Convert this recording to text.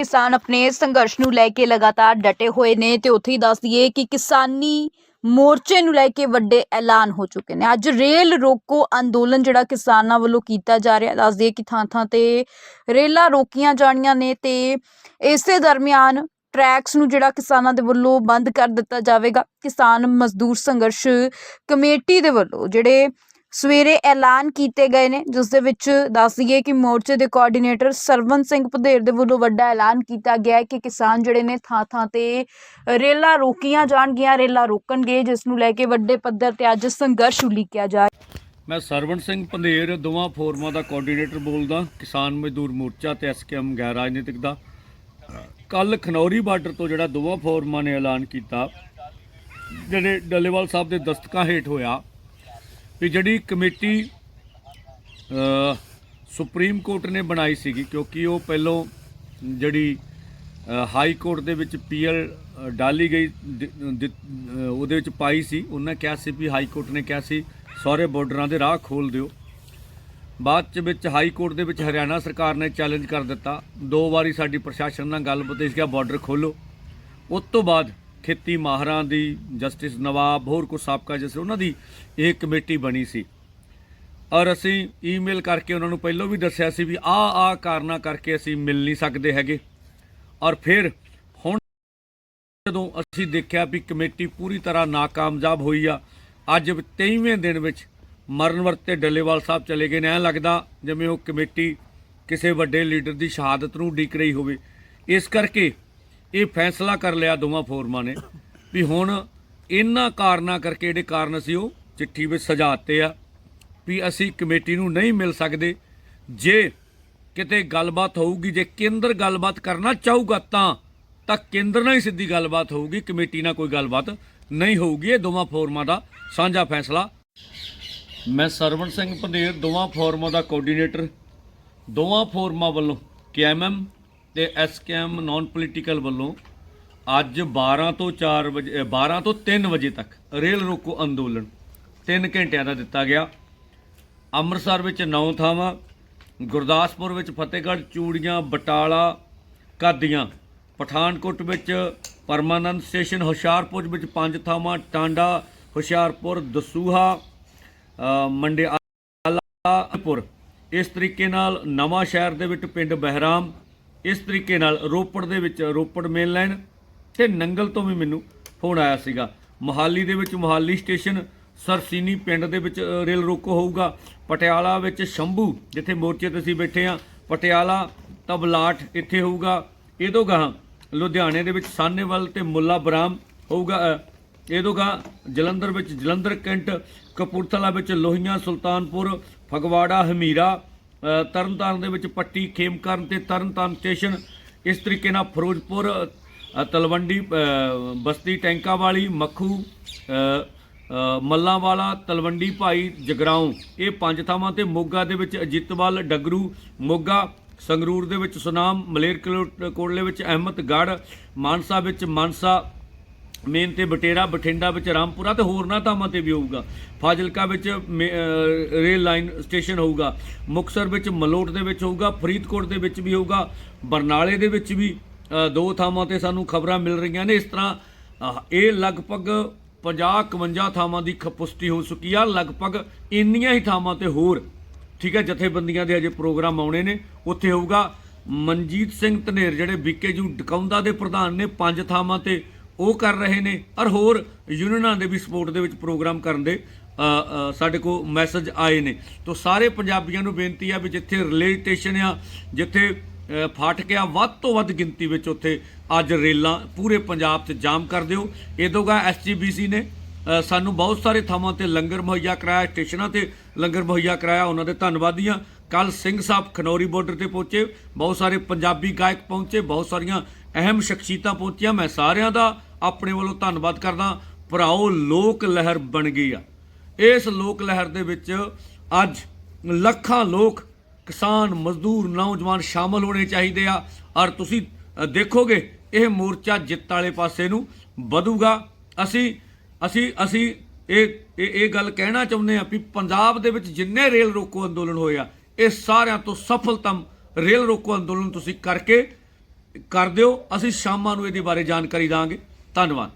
ਕਿਸਾਨ ਆਪਣੇ ਸੰਘਰਸ਼ ਨੂੰ ਲੈ ਕੇ ਲਗਾਤਾਰ ਡਟੇ ਹੋਏ ਨੇ ਤੇ ਉੱਥੇ ਹੀ ਦੱਸ ਦਈਏ ਕਿ ਕਿਸਾਨੀ ਮੋਰਚੇ ਨੂੰ ਲੈ ਕੇ ਵੱਡੇ ਐਲਾਨ ਹੋ ਚੁੱਕੇ ਨੇ। ਅੱਜ ਰੇਲ ਰੋਕੋ ਅੰਦੋਲਨ ਜਿਹੜਾ ਕਿਸਾਨਾਂ ਵੱਲੋਂ ਕੀਤਾ ਜਾ ਰਿਹਾ, ਦੱਸ ਦਈਏ ਕਿ ਥਾਂ ਥਾਂ ਤੇ ਰੇਲਾਂ ਰੋਕੀਆਂ ਜਾਣੀਆਂ ਨੇ ਤੇ ਇਸੇ ਦਰਮਿਆਨ ਟਰੈਕਸ ਨੂੰ ਜਿਹੜਾ ਕਿਸਾਨਾਂ ਦੇ ਵੱਲੋਂ ਬੰਦ ਕਰ ਦਿੱਤਾ ਜਾਵੇਗਾ। ਕਿਸਾਨ ਮਜ਼ਦੂਰ ਸੰਘਰਸ਼ ਕਮੇਟੀ ਦੇ ਵੱਲੋਂ ਜਿਹੜੇ ਸਵੇਰੇ ਐਲਾਨ ਕੀਤੇ ਗਏ ਨੇ, ਜਿਸ ਦੇ ਵਿੱਚ ਦੱਸ ਦਈਏ ਕਿ ਮੋਰਚੇ ਦੇ ਕੋਆਰਡੀਨੇਟਰ ਸਰਵਨ ਸਿੰਘ ਭਦੇਰ ਦੇ ਵੱਲੋਂ ਵੱਡਾ ਐਲਾਨ ਕੀਤਾ ਗਿਆ ਹੈ ਕਿ ਕਿਸਾਨ ਜਿਹੜੇ ਨੇ ਥਾਂ ਥਾਂ ਤੇ ਰੇਲਾਂ ਰੋਕੀਆਂ ਜਾਣਗੀਆਂ, ਰੇਲਾਂ ਰੋਕਣਗੇ, ਜਿਸ ਨੂੰ ਲੈ ਕੇ ਵੱਡੇ ਪੱਧਰ ਤੇ ਅੱਜ ਸੰਘਰਸ਼ ਉਲੀਕਿਆ ਜਾ ਮੈਂ ਸਰਵਣ ਸਿੰਘ ਪੰਧੇਰ ਦੋਵਾਂ ਫੋਰਮਾਂ ਦਾ ਕੋਆਰਡੀਨੇਟਰ ਬੋਲਦਾ, ਕਿਸਾਨ ਮਜ਼ਦੂਰ ਮੋਰਚਾ ਤੇ ਐਸਕੇਐਮ ਗੈਰ ਰਾਜਨੀਤਿਕ ਦਾ। ਕੱਲ ਖਨੌਰੀ ਬਾਰਡਰ ਤੋਂ ਜਿਹੜਾ ਦੋਵਾਂ ਫੋਰਮਾਂ ਨੇ ਐਲਾਨ ਕੀਤਾ, ਜਿਹੜੇ ਡੱਲੇਵਾਲ ਸਾਹਿਬ ਦੇ ਦਸਤਕਾਂ ਹੇਠ ਹੋਇਆ ਵੀ ਜਿਹੜੀ ਕਮੇਟੀ ਸੁਪਰੀਮ ਕੋਰਟ ਨੇ ਬਣਾਈ ਸੀਗੀ, ਕਿਉਂਕਿ ਉਹ ਪਹਿਲੋਂ ਜਿਹੜੀ ਹਾਈ ਕੋਰਟ ਦੇ ਵਿੱਚ ਪੀਐਲ ਡਾਲੀ ਗਈ, ਦਿ- ਉਹਦੇ ਵਿੱਚ ਪਾਈ ਸੀ। ਉਹਨਾਂ ਕਿਹਾ ਸੀ ਵੀ ਹਾਈ ਕੋਰਟ ਨੇ ਕਿਹਾ ਸੀ ਸਾਰੇ ਬਾਰਡਰਾਂ ਦੇ ਰਾਹ ਖੋਲ ਦਿਓ। ਬਾਅਦ ਚ ਵਿੱਚ ਹਾਈ ਕੋਰਟ ਦੇ ਵਿੱਚ ਹਰਿਆਣਾ ਸਰਕਾਰ ਨੇ ਚੈਲੰਜ ਕਰ ਦਿੱਤਾ। ਦੋ ਵਾਰੀ ਸਾਡੀ ਪ੍ਰਸ਼ਾਸਨ ਨਾਲ ਗੱਲਬਾਤ ਇਸ ਗਿਆ ਬਾਰਡਰ ਖੋਲੋ ਉਸ ਤੋਂ ਬਾਅਦ ਖੇਤੀ ਮਾਹਰਾਂ ਦੀ, ਜਸਟਿਸ ਨਵਾਬ, ਹੋਰ ਕੁਝ ਸਾਬਕਾ ਜਸ ਉਹਨਾਂ ਦੀ ਇਹ ਕਮੇਟੀ ਬਣੀ ਸੀ। ਔਰ ਅਸੀਂ ਈਮੇਲ ਕਰਕੇ ਉਹਨਾਂ ਨੂੰ ਪਹਿਲਾਂ ਵੀ ਦੱਸਿਆ ਸੀ ਵੀ ਆ ਆ ਕਾਰਨਾ ਕਰਕੇ ਅਸੀਂ ਮਿਲ ਨਹੀਂ ਸਕਦੇ ਹੈਗੇ। ਔਰ ਫਿਰ ਹੁਣ ਜਦੋਂ ਅਸੀਂ ਦੇਖਿਆ ਵੀ ਕਮੇਟੀ ਪੂਰੀ ਤਰ੍ਹਾਂ ਨਾਕਾਮਯਾਬ ਹੋਈ ਆ, ਅੱਜ 23ਵੇਂ ਦਿਨ ਵਿੱਚ ਮਰਨ ਵਰਤੇ ਡੱਲੇਵਾਲ ਸਾਹਿਬ ਚਲੇ ਗਏ ਨੇ। ਐਂ ਲੱਗਦਾ ਜਿਵੇਂ ਉਹ ਕਮੇਟੀ ਕਿਸੇ ਵੱਡੇ ਲੀਡਰ ਦੀ ਸ਼ਹਾਦਤ ਨੂੰ ਉਡੀਕ ਰਹੀ ਹੋਵੇ। ਇਸ ਕਰਕੇ ਇਹ ਫੈਸਲਾ ਕਰ ਲਿਆ ਦੋਵਾਂ ਫੋਰਮਾਂ ਨੇ ਵੀ ਹੁਣ ਇਹਨਾਂ ਕਾਰਨਾਂ ਕਰਕੇ ਜਿਹੜੇ ਕਾਰਨ ਸੀ ਉਹ ਚਿੱਠੀ ਵਿੱਚ ਸਜਾਤੇ ਆ ਵੀ ਅਸੀਂ ਕਮੇਟੀ ਨੂੰ ਨਹੀਂ ਮਿਲ ਸਕਦੇ। ਜੇ ਕਿਤੇ ਗੱਲਬਾਤ ਹੋਊਗੀ, ਜੇ ਕੇਂਦਰ ਗੱਲਬਾਤ ਕਰਨਾ ਚਾਹੂਗਾ ਤਾਂ ਤਾਂ ਕੇਂਦਰ ਨਾਲ ਹੀ ਸਿੱਧੀ ਗੱਲਬਾਤ ਹੋਊਗੀ, ਕਮੇਟੀ ਨਾਲ ਕੋਈ ਗੱਲਬਾਤ ਨਹੀਂ ਹੋਊਗੀ। ਇਹ ਦੋਵਾਂ ਫੋਰਮਾਂ ਦਾ ਸਾਂਝਾ ਫੈਸਲਾ। ਮੈਂ ਸਰਵਣ ਸਿੰਘ ਪੰਧੇਰ ਦੋਵਾਂ ਫੋਰਮਾਂ ਦਾ ਕੋਆਰਡੀਨੇਟਰ ਦੋਵਾਂ ਫੋਰਮਾਂ ਵੱਲੋਂ ਕੇਐਮਐਮ ਤੇ ਐਸਕੇਐਮ ਨਾਨ ਪੋਲੀਟੀਕਲ ਵੱਲੋਂ ਅੱਜ 12 ਤੋਂ 4 ਵਜੇ ਅ, 12 ਤੋਂ 3 ਵਜੇ ਤੱਕ ਰੇਲ ਰੋਕੋ ਅੰਦੋਲਨ 3 ਘੰਟਿਆਂ ਦਾ ਦਿੱਤਾ ਗਿਆ। ਅੰਮ੍ਰਿਤਸਰ ਵਿੱਚ 9 ਥਾਵਾਂ ਗੁਰਦਾਸਪੁਰ ਵਿੱਚ ਫਤਿਹਗੜ੍ਹ ਚੂੜੀਆਂ ਬਟਾਲਾ ਕਾਦੀਆਂ ਪਠਾਨਕੋਟ ਵਿੱਚ ਪਰਮਾਨੰਦ ਸਟੇਸ਼ਨ ਹੁਸ਼ਿਆਰਪੁਰ ਵਿੱਚ 5 ਥਾਵਾਂ ਟਾਂਡਾ ਹੁਸ਼ਿਆਰਪੁਰ ਦਸੂਹਾ ਅ, ਮੰਡਿਆਲਾਪੁਰ ਇਸ ਤਰੀਕੇ ਨਾਲ ਨਵਾਂ ਸ਼ਹਿਰ ਦੇ ਵਿੱਚ ਪਿੰਡ ਬਹਿਰਾਮ ਇਸ ਤਰੀਕੇ ਨਾਲ ਰੋਪੜ ਦੇ ਵਿੱਚ, ਰੋਪੜ ਮੇਨ ਲਾਈਨ ਤੇ ਨੰਗਲ ਤੋਂ ਵੀ ਮੈਨੂੰ ਫੋਨ ਆਇਆ ਸੀਗਾ। ਮੋਹਾਲੀ ਦੇ ਵਿੱਚ ਮੋਹਾਲੀ ਸਟੇਸ਼ਨ ਸਰਸੀਨੀ ਪਿੰਡ ਦੇ ਵਿੱਚ ਰੇਲ ਰੋਕੋ ਹੋਊਗਾ। ਪਟਿਆਲਾ ਵਿੱਚ ਸ਼ੰਭੂ, ਜਿੱਥੇ ਮੋਰਚੇ ਤੇ ਅਸੀਂ ਬੈਠੇ ਆ ਪਟਿਆਲਾ, ਤਬਲਾਟ ਇੱਥੇ ਹੋਊਗਾ। ਇਹ ਤੋਂ ਗਾਹਾਂ ਲੁਧਿਆਣੇ ਦੇ ਵਿੱਚ ਸਾਨੇਵਾਲ ਤੇ ਮੁੱਲਾ ਬਰਾਮ ਹੋਊਗਾ ਇਹ ਤੋਂ ਗਾਹਾਂ ਜਲੰਧਰ ਵਿੱਚ ਜਲੰਧਰ ਕੈਂਟ, ਕਪੂਰਥਲਾ ਵਿੱਚ ਲੋਹੀਆਂ ਸੁਲਤਾਨਪੁਰ, ਫਗਵਾੜਾ, ਹਮੀਰਾ ਤਰਨਤਾਰਨ ਦੇ ਵਿੱਚ ਪੱਟੀ ਖੇਮਕਰਨ ਤੇ ਤਰਨਤਾਰਨ ਸਟੇਸ਼ਨ, ਇਸ ਤਰੀਕੇ ਨਾਲ ਫਿਰੋਜ਼ਪੁਰ ਤਲਵੰਡੀ ਬਸਤੀ ਟੈਂਕਾ ਵਾਲੀ ਮੱਖੂ ਮੱਲਾਂਵਾਲਾ, ਤਲਵੰਡੀ ਭਾਈ, ਜਗਰਾਉਂ, ਇਹ ਪੰਜ ਥਾਵਾਂ ਤੇ ਮੋਗਾ ਦੇ ਵਿੱਚ ਅਜੀਤਵਾਲ, ਡਗਰੂ, ਮੋਗਾ, ਸੰਗਰੂਰ ਦੇ ਵਿੱਚ ਸੁਨਾਮ ਮਲੇਰਕੋਟਲੇ ਵਿੱਚ ਅਹਿਮਦਗੜ੍ਹ ਮਾਨਸਾ ਵਿੱਚ ਮਾਨਸਾ ਮੇਨ ਤੇ ਬਟੇਰਾ ਬਠਿੰਡਾ ਵਿੱਚ ਰਾਮਪੁਰਾ ਤੇ ਹੋਰਨਾਂ ਥਾਵਾਂ ਤੇ ਵੀ ਹੋਊਗਾ। ਫਾਜ਼ਿਲਕਾ ਵਿੱਚ ਮੇ- ਰੇਲ ਲਾਈਨ ਸਟੇਸ਼ਨ ਹੋਊਗਾ। ਮੁਕਸਰ ਵਿੱਚ ਮਲੋਟ ਦੇ ਵਿੱਚ ਹੋਊਗਾ, ਫਰੀਦਕੋਟ ਦੇ ਵਿੱਚ ਵੀ ਹੋਊਗਾ, ਬਰਨਾਲੇ ਦੇ ਵਿੱਚ ਵੀ ਦੋ ਥਾਵਾਂ ਤੇ ਸਾਨੂੰ ਖਬਰਾਂ ਮਿਲ ਰਹੀਆਂ ਨੇ। ਇਸ ਤਰ੍ਹਾਂ ਇਹ ਲਗਭਗ 50 51 ਥਾਵਾਂ ਦੀ ਖ- ਪੁਸ਼ਟੀ ਹੋ ਚੁੱਕੀ ਆ। ਲਗਭਗ ਇੰਨੀਆਂ ਹੀ ਥਾਵਾਂ ਤੇ ਹੋਰ, ਠੀਕ ਹੈ, ਜਥੇਬੰਦੀਆਂ ਦੇ ਅਜੇ ਪ੍ਰੋਗਰਾਮ ਆਉਣੇ ਨੇ। ਉੱਥੇ ਹੋਊਗਾ ਮਨਜੀਤ ਸਿੰਘ ਧਨੇਰ, ਜਿਹੜੇ ਬੀਕੇਯੂ ਡਕਾਉਂਦਾ ਦੇ ਪ੍ਰਧਾਨ ਨੇ, ਪੰਜ ਥਾਵਾਂ ਤੇ ਉਹ ਕਰ ਰਹੇ ਨੇ ਔਰ ਹੋਰ ਯੂਨੀਅਨਾਂ ਦੇ ਵੀ ਸਪੋਰਟ ਦੇ ਵਿੱਚ ਪ੍ਰੋਗਰਾਮ ਕਰਨ ਦੇ ਸਾਡੇ ਕੋਲ ਮੈਸੇਜ ਆਏ ਨੇ। ਤੋਂ ਸਾਰੇ ਪੰਜਾਬੀਆਂ ਨੂੰ ਬੇਨਤੀ ਆ ਵੀ ਜਿੱਥੇ ਰਿਲੇ ਸਟੇਸ਼ਨ ਆ, ਜਿੱਥੇ ਫਾਟਕ ਆ ਵੱਧ ਤੋਂ ਵੱਧ ਗਿਣਤੀ ਵਿੱਚ ਉੱਥੇ ਅੱਜ ਰੇਲਾਂ ਪੂਰੇ ਪੰਜਾਬ 'ਚ ਜਾਮ ਕਰ ਦਿਓ। ਇਦੋਂਗਾ ਐਸਜੀਬੀਸੀ ਨੇ ਸਾਨੂੰ ਬਹੁਤ ਸਾਰੇ ਥਾਵਾਂ ਤੇ ਲੰਗਰ ਮੁਹੱਈਆ ਕਰਾਇਆ, ਸਟੇਸ਼ਨਾਂ ਤੇ ਲੰਗਰ ਮੁਹੱਈਆ ਕਰਾਇਆ, ਉਹਨਾਂ ਦੇ ਧੰਨਵਾਦੀ ਹਾਂ ਕੱਲ ਸਿੰਘ ਸਾਹਿਬ ਖਨੌਰੀ ਬਾਰਡਰ ਤੇ ਪਹੁੰਚੇ, ਬਹੁਤ ਸਾਰੇ ਪੰਜਾਬੀ ਗਾਇਕ ਪਹੁੰਚੇ, ਬਹੁਤ ਸਾਰੀਆਂ ਅਹਿਮ ਸ਼ਖਸੀਅਤਾਂ ਪਹੁੰਚੀਆਂ, ਮੈਂ ਸਾਰਿਆਂ ਦਾ ਆਪਣੇ ਵੱਲੋਂ ਧੰਨਵਾਦ ਕਰਦਾ। ਭਰਾਓ, ਲੋਕ ਲਹਿਰ ਬਣ ਗਈ ਆ। ਇਸ ਲੋਕ ਲਹਿਰ ਦੇ ਵਿੱਚ ਅੱਜ ਲੱਖਾਂ ਲੋਕ, ਕਿਸਾਨ, ਮਜ਼ਦੂਰ, ਨੌਜਵਾਨ ਸ਼ਾਮਲ ਹੋਣੇ ਚਾਹੀਦੇ ਆ। ਔਰ ਤੁਸੀਂ ਦੇਖੋਗੇ, ਇਹ ਮੋਰਚਾ ਜਿੱਤ ਵਾਲੇ ਪਾਸੇ ਨੂੰ ਵਧੂਗਾ। ਅਸੀਂ ਅਸੀਂ ਅਸੀਂ ਇਹ ਇਹ ਇਹ ਗੱਲ ਕਹਿਣਾ ਚਾਹੁੰਦੇ ਆ ਵੀ ਪੰਜਾਬ ਦੇ ਵਿੱਚ ਜਿੰਨੇ ਰੇਲ ਰੋਕੋ ਅੰਦੋਲਨ ਹੋਏ ਆ, ਇਹ ਸਾਰਿਆਂ ਤੋਂ ਸਫਲਤਮ ਰੇਲ ਰੋਕੋ ਅੰਦੋਲਨ ਤੁਸੀਂ ਕਰਕੇ ਕਰ ਦਿਓ। ਅਸੀਂ ਸ਼ਾਮਾਂ ਨੂੰ ਇਹਦੇ ਬਾਰੇ ਜਾਣਕਾਰੀ ਦਾਂਗੇ। ਧੰਨਵਾਦ